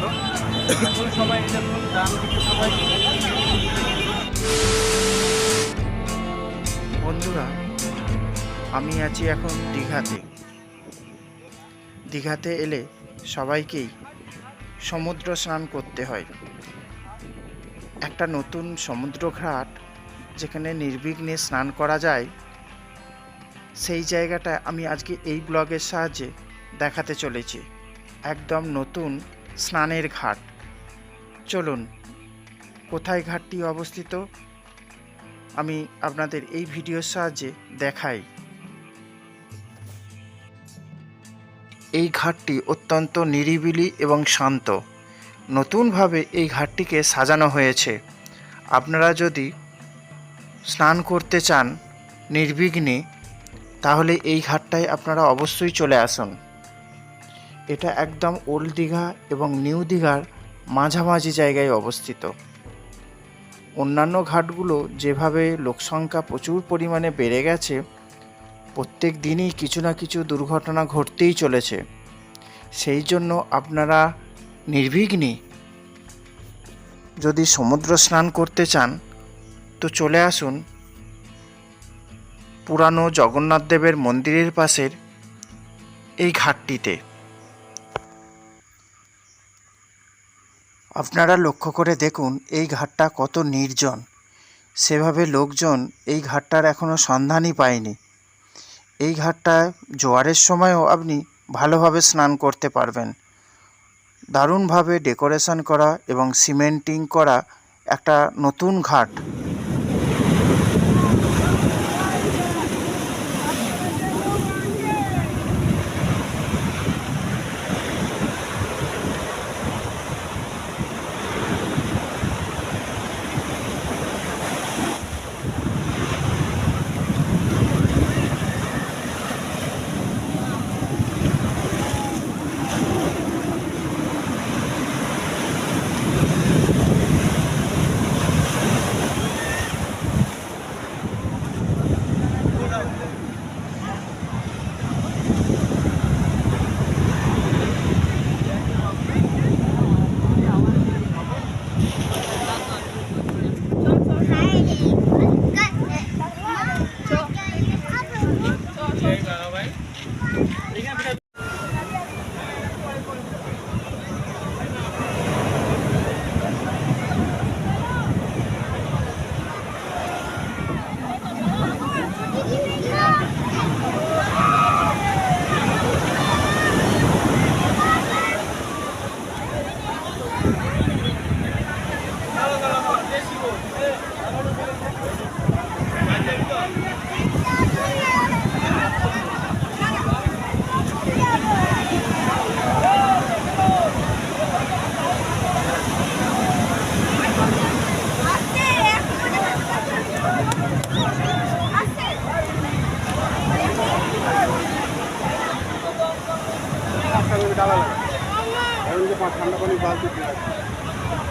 হলো সবাই বন্ধুরা, আমি আছি এখন দীঘাতে। দীঘাতে এলে সবাইকেই সমুদ্র স্নান করতে হয়। একটা নতুন সমুদ্র ঘাট যেখানে নির্বিঘ্নে স্নান করা যায়, সেই জায়গাটা আমি আজকে এই ব্লগের সাহায্যে দেখাতে চলেছি। একদম নতুন স্নানের ঘাট। চলুন, কোথায় ঘাটটি অবস্থিত? আমি আপনাদের এই ভিডিওর সাহায্যে দেখাই। এই ঘাটটি অত্যন্ত নিরিবিলি এবং শান্ত। নতুনভাবে এই ঘাটটিকে সাজানো হয়েছে। আপনারা যদি স্নান করতে চান নির্বিঘ্নে, তাহলে এই ঘাটটায় আপনারা অবশ্যই চলে আসুন। এটা একদম ওল্ড দীঘা এবং নিউ দীঘার মাঝামাঝি জায়গায় অবস্থিত। অন্যান্য ঘাটগুলো যেভাবে লোকসংখ্যা প্রচুর পরিমাণে বেড়ে গেছে, প্রত্যেক দিনই কিছু না কিছু দুর্ঘটনা ঘটতেই চলেছে। সেই জন্য আপনারা নির্বিঘ্নে যদি সমুদ্র স্নান করতে চান, তো চলে আসুন পুরানো জগন্নাথ দেবের মন্দিরের পাশের এই ঘাটটিতে। আপনারা লক্ষ্য করে দেখুন, এই ঘাটটা কত নির্জন। সেভাবে লোকজন এই ঘাটটার এখনও সন্ধানই পায়নি। এই ঘাটটা জোয়ারের সময়ও আপনি ভালোভাবে স্নান করতে পারবেন। দারুণভাবে ডেকোরেশন করা এবং সিমেন্টিং করা একটা নতুন ঘাট।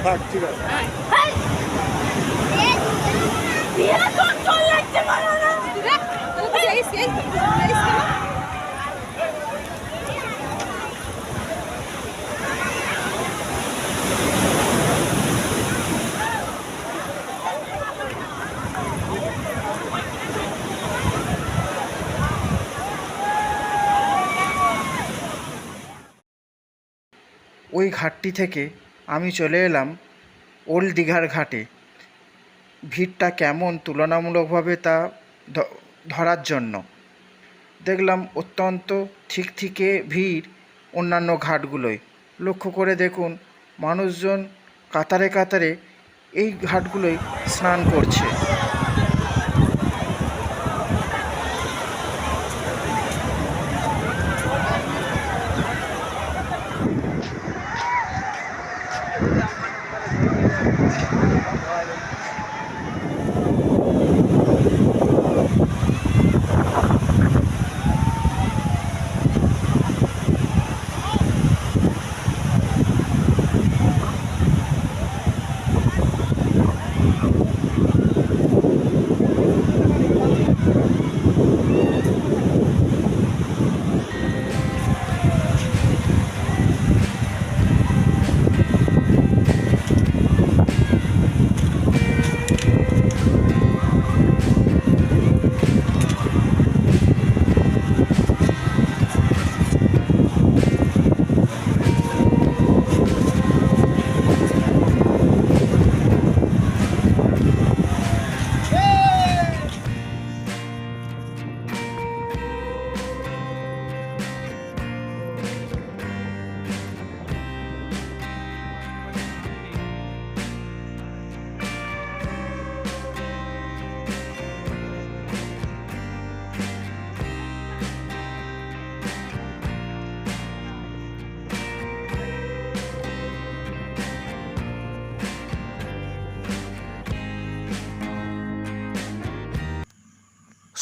থাক ঠিক আছে। ওই ঘাটটি থেকে আমি চলে এলাম ওল্ড দীঘার ঘাটে। ভিড়টা কেমন তুলনামূলকভাবে তা ধরার জন্য। দেখলাম অত্যন্ত ঠিক থেকে ভিড় অন্যান্য ঘাটগুলোয়। লক্ষ্য করে দেখুন, মানুষজন কাতারে কাতারে এই ঘাটগুলোয় স্নান করছে। Bye.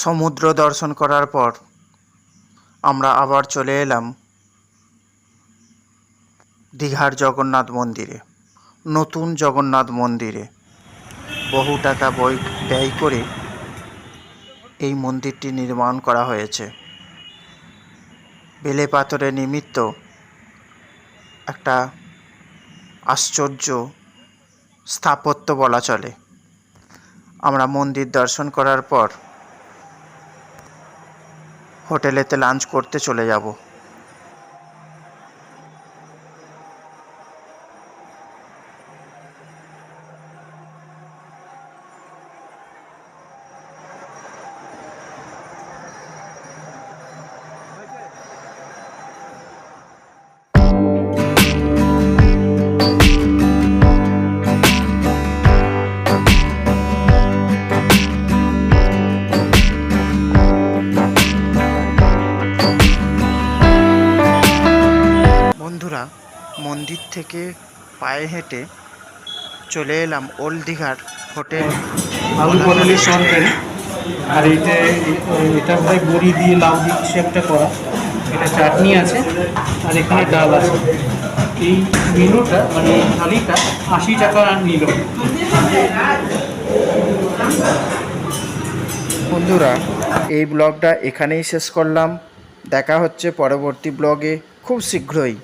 সমুদ্র দর্শন করার পর আমরা আবার চলে এলাম দীঘার জগন্নাথ মন্দিরে, নতুন জগন্নাথ মন্দিরে। বহু টাকা বই ব্যয় করে এই মন্দিরটি নির্মাণ করা হয়েছে। বেলে পাথরে নিমিত্ত একটা আশ্চর্য স্থাপত্য বলা চলে। আমরা মন্দির দর্শন করার পর হোটেলেতে লাঞ্চ করতে চলে যাব। থেকে পায়ে হেঁটে চলে এলাম ওল্ড দীঘার হোটেল আলু পটলের আর এটা এটা হয় বড়ি দিয়ে লাউ দিয়ে কিছু একটা করা। এটা চাটনি আছে আর এখানে ডাল আছে। এই মেনুটা মানে থালিটা আশি টাকা নিল। বন্ধুরা এই ব্লগটা এখানেই শেষ করলাম। দেখা হচ্ছে পরবর্তী ব্লগে খুব শীঘ্রই।